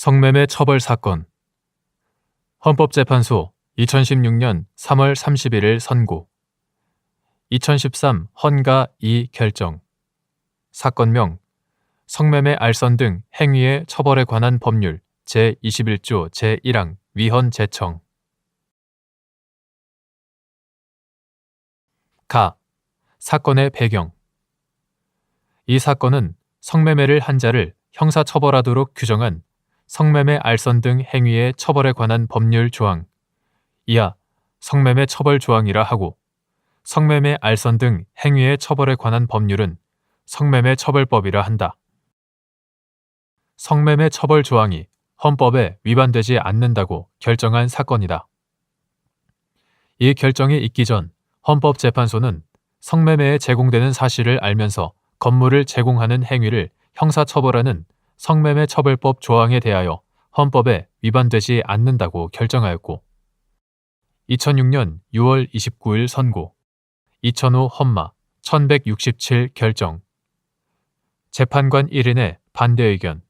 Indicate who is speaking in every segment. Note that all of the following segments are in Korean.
Speaker 1: 성매매 처벌 사건. 헌법재판소 2016년 3월 31일 선고. 2013 헌가 2 결정. 사건명 성매매 알선 등 행위의 처벌에 관한 법률 제21조 제1항 위헌 제청. 가. 사건의 배경. 이 사건은 성매매를 한 자를 형사처벌하도록 규정한 성매매 알선 등 행위의 처벌에 관한 법률 조항 이하 성매매 처벌 조항이라 하고 성매매 알선 등 행위의 처벌에 관한 법률은 성매매 처벌법이라 한다. 성매매 처벌 조항이 헌법에 위반되지 않는다고 결정한 사건이다. 이 결정이 있기 전 헌법재판소는 성매매에 제공되는 사실을 알면서 건물을 제공하는 행위를 형사처벌하는 성매매 처벌법 조항에 대하여 헌법에 위반되지 않는다고 결정하였고 2006년 6월 29일 선고 2005 헌마 1167 결정 재판관 1인의 반대 의견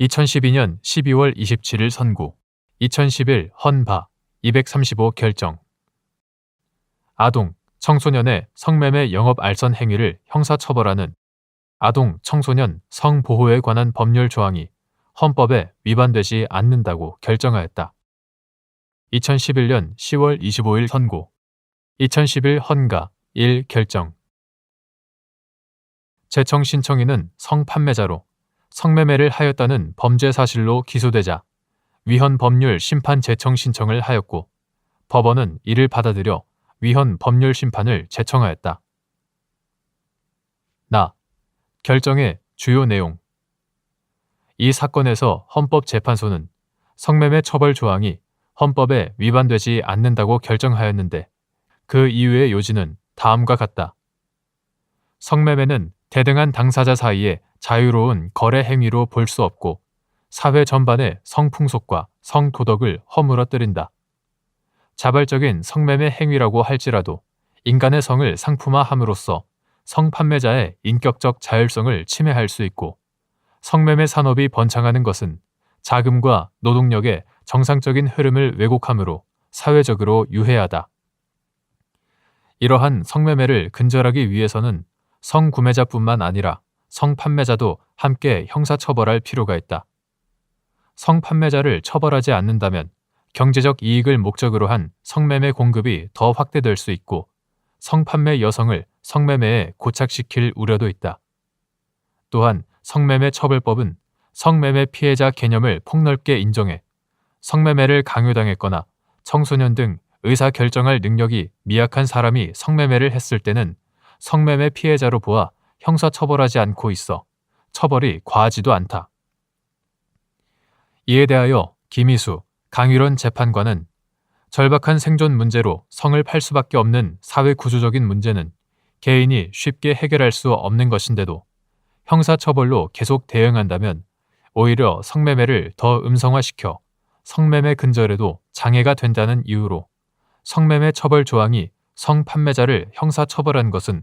Speaker 1: 2012년 12월 27일 선고 2011 헌바 235 결정. 아동, 청소년의 성매매 영업 알선 행위를 형사처벌하는 아동, 청소년 성보호에 관한 법률 조항이 헌법에 위반되지 않는다고 결정하였다. 2011년 10월 25일 선고 2011 헌가 1 결정 재청 신청인은 성판매자로 성매매를 하였다는 범죄 사실로 기소되자 위헌 법률 심판 재청 신청을 하였고 법원은 이를 받아들여 위헌 법률 심판을 재청하였다. 나 결정의 주요 내용 이 사건에서 헌법재판소는 성매매 처벌 조항이 헌법에 위반되지 않는다고 결정하였는데 그 이유의 요지는 다음과 같다. 성매매는 대등한 당사자 사이의 자유로운 거래 행위로 볼 수 없고 사회 전반의 성풍속과 성도덕을 허물어뜨린다. 자발적인 성매매 행위라고 할지라도 인간의 성을 상품화함으로써 성판매자의 인격적 자율성을 침해할 수 있고 성매매 산업이 번창하는 것은 자금과 노동력의 정상적인 흐름을 왜곡함으로 사회적으로 유해하다. 이러한 성매매를 근절하기 위해서는 성구매자뿐만 아니라 성판매자도 함께 형사처벌할 필요가 있다. 성판매자를 처벌하지 않는다면 경제적 이익을 목적으로 한 성매매 공급이 더 확대될 수 있고 성판매 여성을 성매매에 고착시킬 우려도 있다. 또한 성매매 처벌법은 성매매 피해자 개념을 폭넓게 인정해 성매매를 강요당했거나 청소년 등 의사 결정할 능력이 미약한 사람이 성매매를 했을 때는 성매매 피해자로 보아 형사 처벌하지 않고 있어 처벌이 과하지도 않다. 이에 대하여 김희수, 강일원 재판관은 절박한 생존 문제로 성을 팔 수밖에 없는 사회 구조적인 문제는 개인이 쉽게 해결할 수 없는 것인데도 형사처벌로 계속 대응한다면 오히려 성매매를 더 음성화시켜 성매매 근절에도 장애가 된다는 이유로 성매매 처벌 조항이 성판매자를 형사처벌한 것은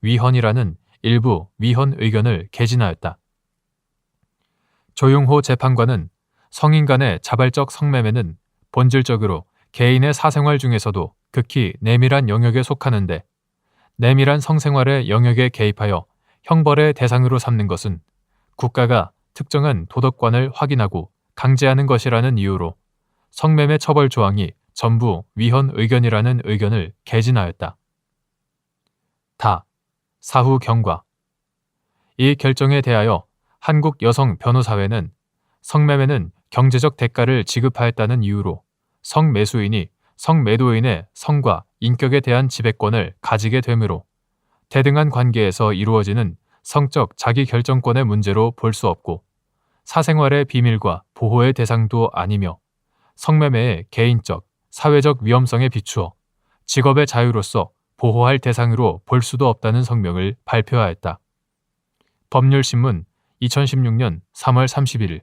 Speaker 1: 위헌이라는 일부 위헌 의견을 개진하였다. 조용호 재판관은 성인 간의 자발적 성매매는 본질적으로 개인의 사생활 중에서도 극히 내밀한 영역에 속하는데 내밀한 성생활의 영역에 개입하여 형벌의 대상으로 삼는 것은 국가가 특정한 도덕관을 확인하고 강제하는 것이라는 이유로 성매매 처벌 조항이 전부 위헌 의견이라는 의견을 개진하였다. 다 사후 경과 이 결정에 대하여 한국 여성 변호사회는 성매매는 경제적 대가를 지급하였다는 이유로 성매수인이 성매도인의 성과 인격에 대한 지배권을 가지게 되므로 대등한 관계에서 이루어지는 성적 자기 결정권의 문제로 볼 수 없고 사생활의 비밀과 보호의 대상도 아니며 성매매의 개인적, 사회적 위험성에 비추어 직업의 자유로서 보호할 대상으로 볼 수도 없다는 성명을 발표하였다. 법률신문 2016년 3월 31일